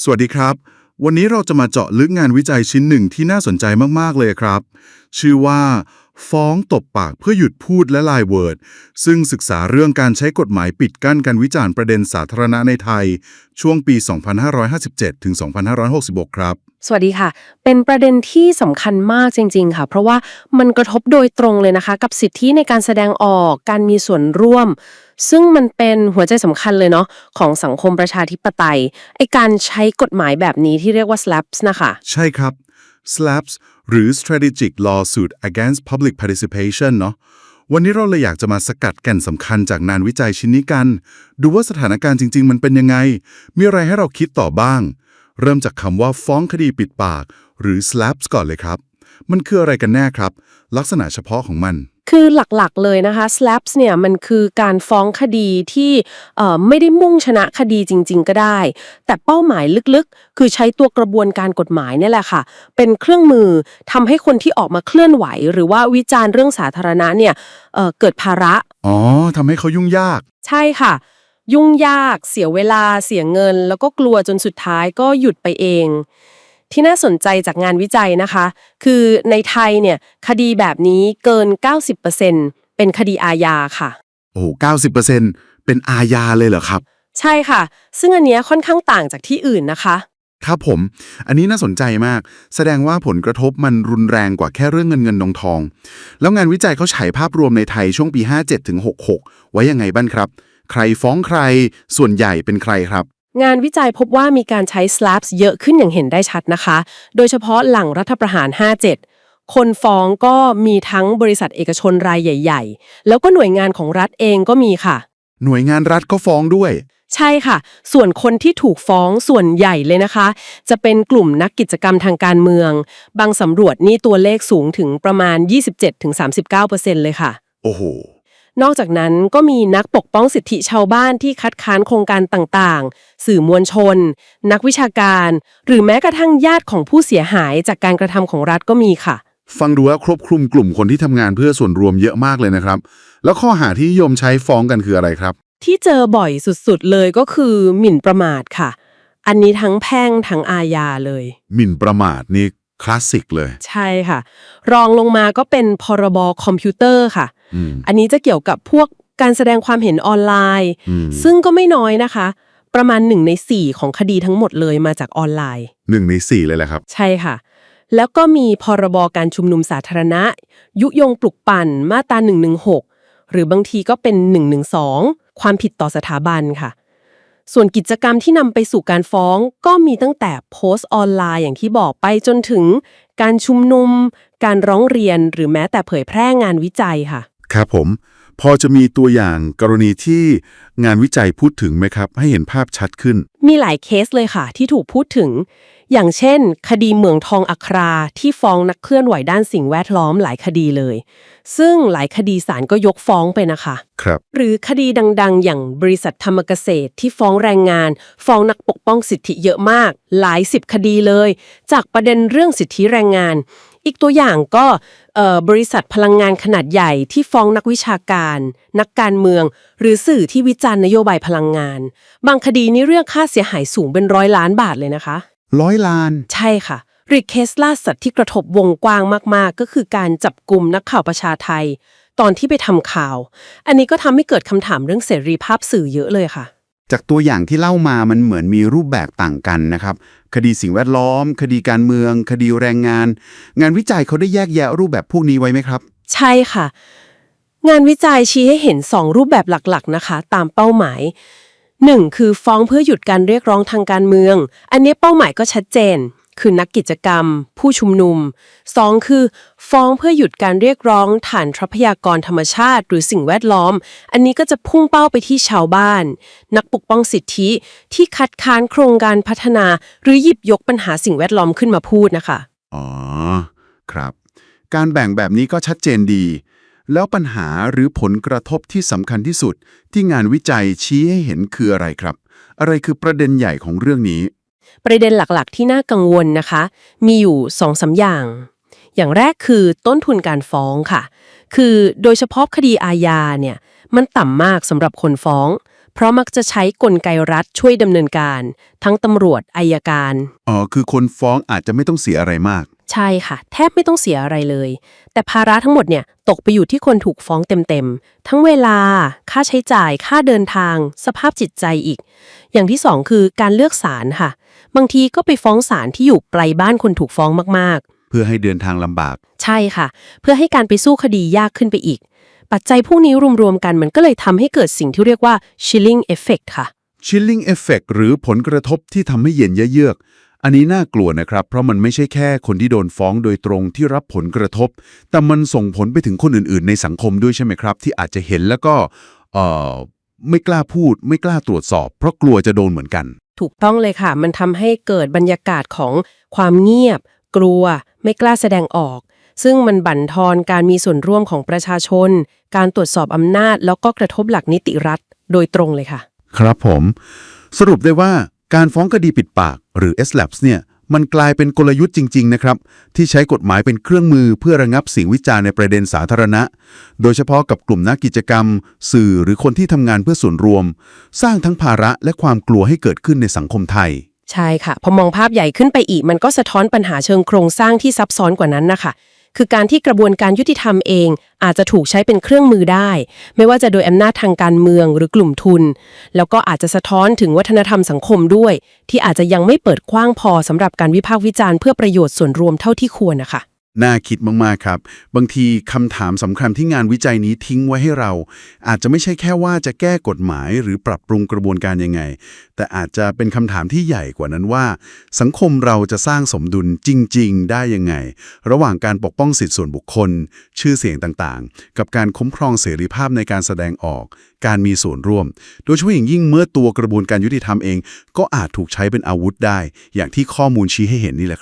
สวัสดีครับ วันนี้เราจะมาเจาะลึกงานวิจัยชิ้นหนึ่งที่น่าสนใจมากๆเลยครับ ชื่อว่า ฟ้องตบปากเพื่อหยุดพูดและลายเวิร์ด ซึ่งศึกษาเรื่องการใช้กฎหมายปิดกั้นการวิจารณ์ประเด็นสาธารณะในไทย ช่วงปี 2557 ถึง 2566 ครับ สวัสดีค่ะ เป็นประเด็นที่สำคัญมากจริง ๆ ค่ะ เพราะว่ามันกระทบโดยตรงเลยนะคะ กับสิทธิในการแสดงออก การมีส่วนร่วม ซึ่งมันเป็นหัวใจสำคัญเลยเนาะของสังคมประชาธิปไตยไอการใช้กฎหมายแบบนี้ที่เรียกว่า SLAPS นะคะ ใช่ครับ SLAPS หรือ Strategic Lawsuit Against Public Participation เนาะวันนี้เราเลยอยากจะมาสกัดแก่นสำคัญจากงานวิจัยชิ้นนี้กัน ดูว่าสถานการณ์จริง ๆ มันเป็นยังไง มีอะไรให้เราคิดต่อบ้าง เริ่มจากคำว่าฟ้องคดีปิดปาก หรือ SLAPS ก่อนเลยครับ มันคืออะไรกันแน่ครับ ลักษณะเฉพาะของมัน คือหลักๆเลยนะคะ SLAPS เนี่ยมันคือการฟ้องคดีที่เอ่อไม่ได้มุ่งชนะคดีจริง ๆ ก็ได้ แต่เป้าหมายลึกๆ คือใช้ตัวกระบวนการกฎหมายเนี่ยแหละค่ะ เป็นเครื่องมือทำให้คนที่ออกมาเคลื่อนไหว หรือว่าวิจารณ์เรื่องสาธารณะเนี่ยเอ่อเกิดภาระ อ๋อทำให้เขายุ่งยาก ใช่ค่ะยุ่งยาก เสียเวลา เสียเงิน แล้วก็กลัวจนสุดท้ายก็หยุดไปเอง ที่น่าสนใจจากงานวิจัยนะคะ คือในไทยเนี่ยคดีแบบนี้เกิน 90%เป็นคดีอาญาค่ะ โอ้เก้าสิบเปอร์เซ็นต์เป็นอาญาเลยเหรอครับ ใช่ค่ะ ซึ่งอันเนี้ยค่อนข้างต่างจากที่อื่นนะคะ ครับผม อันนี้น่าสนใจมาก แสดงว่าผลกระทบมันรุนแรงกว่าแค่เรื่องเงินเงินทองทอง แล้วงานวิจัยเขาฉายภาพรวมในไทยช่วงปี 57ถึง66 ไว้ยังไงบ้างครับ ใครฟ้องใครส่วนใหญ่เป็นใครครับ งานวิจัยพบว่ามีการใช้ SLAPS เยอะขึ้นอย่างเห็นได้ชัดนะคะ โดยเฉพาะหลังรัฐประหาร 57 คนฟ้องก็มีทั้งบริษัทเอกชนรายใหญ่ ๆ แล้วก็หน่วยงานของรัฐเองก็มีค่ะ หน่วยงานรัฐก็ฟ้องด้วย ใช่ค่ะ ส่วนคนที่ถูกฟ้องส่วนใหญ่เลยนะคะ จะเป็นกลุ่มนักกิจกรรมทางการเมือง บางสำรวจนี่ตัวเลขสูงถึงประมาณ 27-39%เลยค่ะ โอ้โห นอกจากนั้นก็มีนักปกป้องสิทธิชาวบ้านที่คัดค้านโครงการต่างๆ สื่อมวลชน นักวิชาการ หรือแม้กระทั่งญาติของผู้เสียหายจากการกระทำของรัฐก็มีค่ะ ฟังดูว่าครอบคลุมกลุ่มคนที่ทำงานเพื่อส่วนรวมเยอะมากเลยนะครับ แล้วข้อหาที่นิยมใช้ฟ้องกันคืออะไรครับ ที่เจอบ่อยสุดๆเลยก็คือหมิ่นประมาทค่ะ อันนี้ทั้งแพ่งทั้งอาญาเลย หมิ่นประมาทนี่คลาสสิกเลย ใช่ค่ะ รองลงมาก็เป็นพรบคอมพิวเตอร์ค่ะ อืมอันนี้จะเกี่ยวกับพวกการแสดงความเห็นออนไลน์อืมซึ่งก็ไม่น้อยนะคะ ประมาณหนึ่งในสี่ของคดีทั้งหมดเลยมาจากออนไลน์หนึ่งในสี่เลยแหละครับ ใช่ค่ะ แล้วก็มีพรบการชุมนุมสาธารณะ ยุยงปลุกปั่นมาตรา116 หรือบางทีก็เป็น 112 ความผิดต่อสถาบันค่ะ ส่วนกิจกรรมที่นำไปสู่การฟ้องก็มีตั้งแต่โพสต์ออนไลน์อย่างที่บอกไปจนถึง การชุมนุม การร้องเรียนหรือแม้แต่เผยแพร่งานวิจัยค่ะ ครับผม พอจะมีตัวอย่างกรณีที่งานวิจัยพูดถึงไหมครับ ให้เห็นภาพชัดขึ้น มีหลายเคสเลยค่ะ ที่ถูกพูดถึง อย่างเช่น คดีเหมืองทองอัคราที่ฟ้องนักเคลื่อนไหวด้านสิ่งแวดล้อมหลายคดีเลย ซึ่งหลายคดีศาลก็ยกฟ้องไปนะคะ ครับ หรือคดีดังๆ อย่างบริษัทธรรมเกษตรที่ฟ้องแรงงาน ฟ้องนักปกป้องสิทธิเยอะมาก หลายสิบคดีเลย จากประเด็นเรื่องสิทธิแรงงาน อีกตัวอย่างก็เอ่อบริษัทพลังงานขนาดใหญ่ที่ฟ้องนักวิชาการ นักการเมือง หรือสื่อที่วิจารณ์นโยบายพลังงาน บางคดีนี้เรียกค่าเสียหายสูงเป็นร้อยล้านบาทเลยนะคะ ร้อยล้าน ใช่ค่ะหรือเคสล่าสัตว์ที่กระทบวงกว้างมาก ๆ ก็คือการจับกลุ่มนักข่าวประชาไทย ตอนที่ไปทำข่าว อันนี้ก็ทำให้เกิดคำถามเรื่องเสรีภาพสื่อเยอะเลยค่ะ จากตัวอย่างที่เล่ามามันเหมือนมีรูปแบบต่างกันนะครับ คดีสิ่งแวดล้อม คดีการเมือง คดีแรงงาน งานวิจัยเขาได้แยกแยะรูปแบบพวกนี้ไว้ไหมครับ ใช่ค่ะ งานวิจัยชี้ให้เห็น 2 รูปแบบหลักๆนะคะ ตามเป้าหมาย 1. คือฟ้องเพื่อหยุดการเรียกร้องทางการเมือง อันนี้เป้าหมายก็ชัดเจน คือนักกิจกรรม ผู้ชุมนุม 2. คือ ฟ้องเพื่อหยุดการเรียกร้องฐานทรัพยากรธรรมชาติ หรือสิ่งแวดล้อม อันนี้ก็จะพุ่งเป้าไปที่ชาวบ้าน นักปกป้องสิทธิที่คัดค้านโครงการพัฒนา หรือหยิบยกปัญหาสิ่งแวดล้อมขึ้นมาพูดนะคะ อ๋อ ครับ การแบ่งแบบนี้ก็ชัดเจนดี แล้วปัญหาหรือผลกระทบที่สำคัญที่สุด ที่งานวิจัยชี้ให้เห็นคืออะไรครับ อะไรคือประเด็นใหญ่ของเรื่องนี้ ประเด็นหลักๆ ที่น่ากังวลนะคะ มีอยู่2อสาอย่าง อย่างแรกคือต้นทุนการฟ้องค่ะ คือโดยเฉพาะคดีอาญาเนี่ยมันต่ำมากสำหรับคนฟ้อง เพราะมักจะใช้กลไกรัฐช่วยดำเนินการ ทั้งตำรวจอายการ อ๋อ คือคนฟ้องอาจจะไม่ต้องเสียอะไรมาก ใช่ค่ะ แทบไม่ต้องเสียอะไรเลย แต่ภาระทั้งหมดเนี่ยตกไปอยู่ที่คนถูกฟ้องเต็มๆ ทั้งเวลา ค่าใช้จ่าย ค่าเดินทาง สภาพจิตใจอีก อย่างที่สองคือการเลือกศาลค่ะ บางทีก็ไปฟ้องศาลที่อยู่ไกลบ้านคนถูกฟ้องมากๆ เพื่อให้เดินทางลำบาก ใช่ค่ะ เพื่อให้การไปสู้คดียากขึ้นไปอีก ปัจจัยพวกนี้รวมๆกันมันก็เลยทำให้เกิดสิ่งที่เรียกว่า chilling effect ค่ะ chilling effect หรือผลกระทบที่ทำให้เย็นเยือกอันนี้น่ากลัวนะครับ เพราะมันไม่ใช่แค่คนที่โดนฟ้องโดยตรงที่รับผลกระทบ แต่มันส่งผลไปถึงคนอื่นๆ ในสังคมด้วยใช่ไหมครับ ที่อาจจะเห็นแล้วก็เอ่อไม่กล้าพูด ไม่กล้าตรวจสอบ เพราะกลัวจะโดนเหมือนกัน ถูกต้องเลยค่ะ มันทำให้เกิดบรรยากาศของความเงียบ กลัว ไม่กล้าแสดงออก ซึ่งมันบั่นทอนการมีส่วนร่วมของประชาชน การตรวจสอบอำนาจ แล้วก็กระทบหลักนิติรัฐ โดยตรงเลยค่ะ ครับผม สรุปได้ว่าการฟ้องคดีปิดปากหรือ SLAPS เนี่ย มันกลายเป็นกลยุทธ์จริง ๆ นะครับ ที่ใช้กฎหมายเป็นเครื่องมือเพื่อระงับเสียงวิจารณ์ในประเด็นสาธารณะ โดยเฉพาะกับกลุ่มนักกิจกรรม สื่อหรือคนที่ทำงานเพื่อส่วนรวม สร้างทั้งภาระและความกลัวให้เกิดขึ้นในสังคมไทย ใช่ค่ะ พอมองภาพใหญ่ขึ้นไปอีก มันก็สะท้อนปัญหาเชิงโครงสร้างที่ซับซ้อนกว่านั้นนะคะ คือการที่กระบวนการยุติธรรมเอง อาจจะถูกใช้เป็นเครื่องมือได้ ไม่ว่าจะโดยอำนาจทางการเมืองหรือกลุ่มทุน แล้วก็อาจจะสะท้อนถึงวัฒนธรรมสังคมด้วย ที่อาจจะยังไม่เปิดกว้างพอสำหรับการวิพากษ์วิจารณ์เพื่อประโยชน์ส่วนรวมเท่าที่ควรนะคะ น่าคิดมาก ๆ ครับ บางทีคำถามสำคัญที่งานวิจัยนี้ทิ้งไว้ให้เรา อาจจะไม่ใช่แค่ว่าจะแก้กฎหมายหรือปรับปรุงกระบวนการยังไง แต่อาจจะเป็นคำถามที่ใหญ่กว่านั้นว่า สังคมเราจะสร้างสมดุลจริง ๆ ได้ยังไง ระหว่างการปกป้องสิทธิส่วนบุคคล ชื่อเสียงต่างๆ กับการคุ้มครองเสรีภาพในการแสดงออก การมีส่วนร่วม โดยเฉพาะอย่างยิ่งเมื่อตัวกระบวนการยุติธรรมเอง ก็อาจถูกใช้เป็นอาวุธได้ อย่างที่ข้อมูลชี้ให้เห็นนี่แหละ